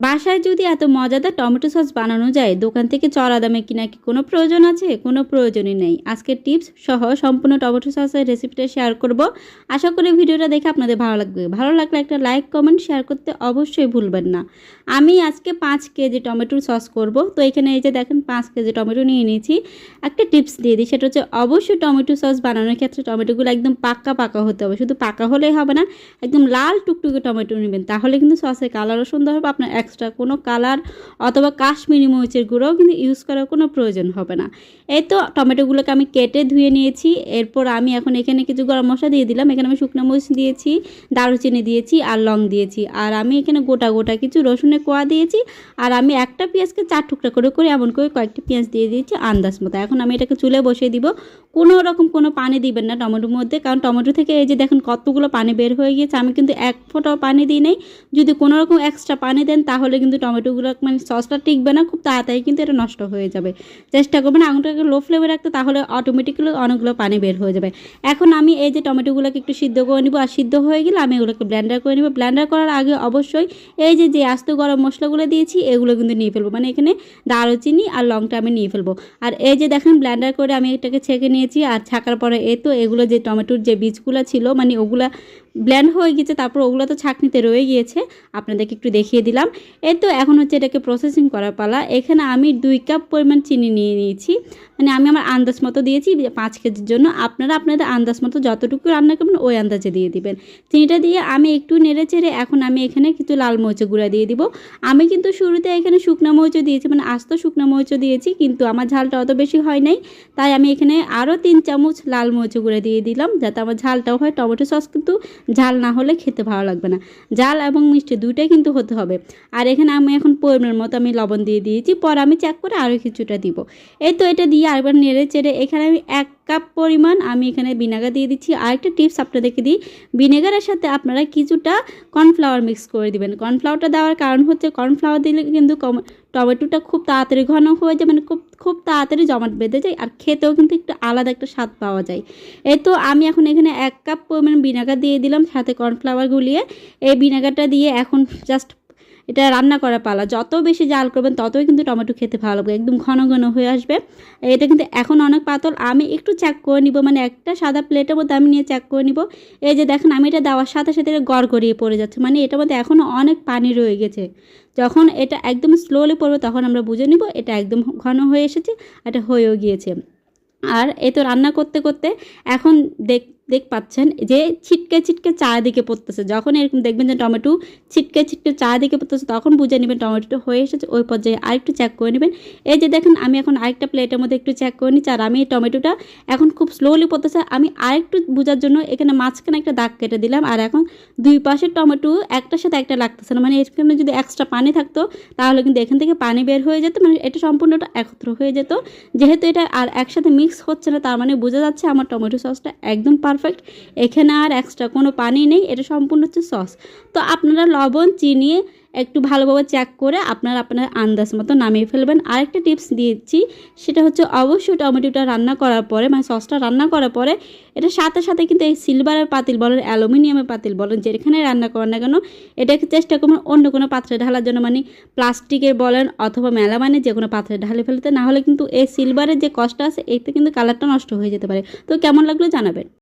বাসায় যদি এত মজাদার টমেটো সস বানানো যায়, দোকান থেকে চড়া দামে কিনা কি কোনো প্রয়োজন আছে? কোনো প্রয়োজনই নেই। আজকে টিপস সহ সম্পূর্ণ টমেটো সসের রেসিপিটা শেয়ার করব। আশা করি ভিডিওটা দেখে আপনাদের ভালো লাগবে। ভালো লাগলে একটা লাইক কমেন্ট শেয়ার করতে অবশ্যই ভুলবেন না। আমি আজকে পাঁচ কেজি টমেটোর সস করব। তো এখানে এই যে দেখেন, পাঁচ কেজি টমেটো নিয়ে নিয়েছি। একটা টিপস দিয়ে দিই, সেটা হচ্ছে অবশ্যই টমেটো সস বানানোর ক্ষেত্রে টমেটোগুলো একদম পাক্কা পাকা হতে হবে। শুধু পাকা হলেই হবে না, একদম লাল টুকটুকে টমেটো নেবেন। তাহলে কিন্তু সসের কালারও সুন্দর হবে, আপনার এক্সট্রা কোনো কালার অথবা কাশ্মীরি মরিচের গুঁড়োও কিন্তু ইউজ করার কোনো প্রয়োজন হবে না। এই তো টমেটোগুলোকে আমি কেটে ধুয়ে নিয়েছি। এরপর আমি এখন এখানে কিছু গরম মশলা দিয়ে দিলাম। এখানে আমি শুকনো মরিচ দিয়েছি, দারুচিনি দিয়েছি আর লং দিয়েছি। আর আমি এখানে গোটা গোটা কিছু রসুনের কোয়া দিয়েছি। আর আমি একটা পেঁয়াজকে চার টুকরা করে করে এমন করে কয়েকটি পেঁয়াজ দিয়ে দিয়েছি আন্দাজ মতো। এখন আমি এটাকে চুলে বসিয়ে দিব। কোনো রকম কোনো পানি দিবেন না টমেটোর মধ্যে। কারণ টমেটো থেকে এই যে দেখেন কতগুলো পানি বের হয়ে গিয়েছে। আমি কিন্তু এক ফোঁটাও পানি দিই নাই। যদি কোনো রকম এক্সট্রা পানি দেন তাহলে কিন্তু টমেটোগুলো মানে সসটা টিকবে না, খুব তাড়াতাড়ি কিন্তু এটা নষ্ট হয়ে যাবে। চেষ্টা করবেন আগুনটাকে লো ফ্লেমে রাখতে, তাহলে অটোমেটিক্যালি অনেকগুলো পানি বের হয়ে যাবে। এখন আমি এই যে টমেটোগুলোকে একটু সিদ্ধ করে নিব, আর সিদ্ধ হয়ে গেলে আমি এগুলোকে ব্লেন্ডার করে নিব। ব্লেন্ডার করার আগে অবশ্যই এই যে যে আস্ত গরম মশলাগুলো দিয়েছি, এগুলো কিন্তু নিয়ে ফেলব। মানে এখানে দারুচিনি আর লংটা আমি নিয়ে ফেলব। আর এই যে দেখেন ব্লেন্ডার করে আমি এটাকে ছেঁকে নিয়েছি, আর ছাকার পরে এ তো এগুলো যে টমেটোর যে বীজগুলো ছিল মানে ওগুলা ব্ল্যান্ড হয়ে গেছে তারপর ওগুলো তো ছাঁকনিতে রয়ে গিয়েছে, আপনাদেরকে একটু দেখিয়ে দিলাম। এই তো এখন হচ্ছে এটাকে প্রসেসিং করার পালা। এখানে আমি দুই কাপ পরিমাণ চিনি নিয়ে নিয়েছি। মানে আমি আমার আন্দাজ মতো দিয়েছি পাঁচ কেজির জন্য। আপনারা আপনাদের আন্দাজ মতো যতটুকু রান্না করবেন, ওই আন্দাজে দিয়ে দিবেন। চিনিটা দিয়ে আমি একটু নেড়ে চেড়ে এখন আমি এখানে কিছু লাল মরিচ গুঁড়া দিয়ে দিব। আমি কিন্তু শুরুতে এখানে শুকনো মরিচও দিয়েছি মানে আস্ত শুকনো মরিচও দিয়েছি, কিন্তু আমার ঝালটা অত বেশি হয় নাই। তাই আমি এখানে আরও তিন চামচ লাল মরিচ গুঁড়া দিয়ে দিলাম, যাতে আমার ঝালটাও হয়। টমেটো সস কিন্তু ঝাল না হলে খেতে ভালো লাগবে না। ঝাল এবং মিষ্টি দুইটাই কিন্তু হতে হবে। আর এখানে আমি এখন পরিমাণ মতো আমি লবণ দিয়ে দিয়েছি। পর আমি চেক করে আরও কিছুটা দিব। এই তো এটা দিয়ে আরেকবার নেড়ে চেড়ে এখানে আমি এক কাপ পরিমাণ আমি এখানে ভিনেগার দিয়ে দিচ্ছি। আরেকটা টিপস আপনাদেরকে দিই, ভিনেগারের সাথে আপনারা কিছুটা কর্নফ্লাওয়ার মিক্স করে দিবেন। কর্নফ্লাওয়ারটা দেওয়ার কারণ হচ্ছে কর্নফ্লাওয়ার দিলে কিন্তু টমেটোটা খুব তাড়াতাড়ি ঘন হয়ে যায় মানে খুব খুব তাড়াতাড়ি জমাট বেঁধে যায় আর খেতেও কিন্তু একটু আলাদা একটা স্বাদ পাওয়া যায়। এই তো আমি এখন এখানে এক কাপ পরিমাণ ভিনেগার দিয়ে দিলাম, সাথে কর্নফ্লাওয়ার গুলিয়ে। এই ভিনেগারটা দিয়ে এখন জাস্ট এটা রান্না করা পালা। যত বেশি জাল করবেন, ততই কিন্তু টমেটো খেতে ভালো লাগবে। একদম ঘন ঘন হয়ে আসবে। এটা কিন্তু এখন অনেক পাতল। আমি একটু চেক করে নিব। মানে একটা সাদা প্লেটের মধ্যে আমি নিয়ে চেক করে নিব। এই যে দেখেন, আমি এটা দেওয়ার সাথে সাথে এটা গড় গড়িয়ে পড়ে যাচ্ছে। মানে এটার মধ্যে এখনও অনেক পানি রয়ে গেছে। যখন এটা একদম স্লোলি পড়বে, তখন আমরা বুঝে নিব এটা একদম ঘন হয়ে এসেছে এটা হয়েও গিয়েছে। আর এ তো রান্না করতে করতে এখন দেখ দেখ পাচ্ছেন যে ছিটকে ছিটকে চারিদিকে পড়তেছে। যখন এরকম দেখবেন যে টমেটো ছিটকে ছিটকে চারিদিকে পড়তেছে, তখন বুঝে নেবেন টমেটোটা হয়ে এসেছে। ওই পর্যায়ে আরেকটু চেক করে নেবেন। এই যে দেখেন, আমি এখন আরেকটা প্লেটের মধ্যে একটু চেক করে নিচ্ছি, আর আমি এই টমেটোটা এখন খুব স্লোলি পড়তেছে। আমি আরেকটু বোঝার জন্য এখানে মাঝখানে একটা দাগ কেটে দিলাম, আর এখন দুই পাশের টমেটো একটার সাথে একটা লাগতেছে না। মানে এখানে যদি এক্সট্রা পানি থাকতো, তাহলে কিন্তু এখান থেকে পানি বের হয়ে যেত মানে এটা সম্পূর্ণটা একত্র হয়ে যেত। যেহেতু এটা আর একসাথে মিক্স হচ্ছে না, তার মানে বোঝা যাচ্ছে আমার টমেটো সসটা একদম পারফেক্ট এখানে আর এক্সট্রা কোনো পানি নেই, এটা সম্পূর্ণ হচ্ছে সস তো আপনারা লবণ, চিনি একটু ভালোভাবে চেক করে আপনারা আপনার আন্দাজ মতো নামিয়ে ফেলবেন। আরেকটা টিপস দিয়েছি সেটা হচ্ছে অবশ্যই টমেটোটা রান্না করার পরে মানে সসটা রান্না করার পরে এটা সাথে সাথে কিন্তু এই সিলভারের পাতিল বলেন অ্যালুমিনিয়ামের পাতিল বলেন যেখানে রান্না করেন না কেন, এটাকে চেষ্টা করবেন অন্য কোনো পাত্রে ঢালার জন্য মানে প্লাস্টিকের বলেন অথবা মেলামানের যে কোনো পাত্রে ঢালে ফেলতে না হলে কিন্তু এই সিলভারের যে কষ্ট আছে, এতে কিন্তু কালারটা নষ্ট হয়ে যেতে পারে। তো কেমন লাগল জানাবেন।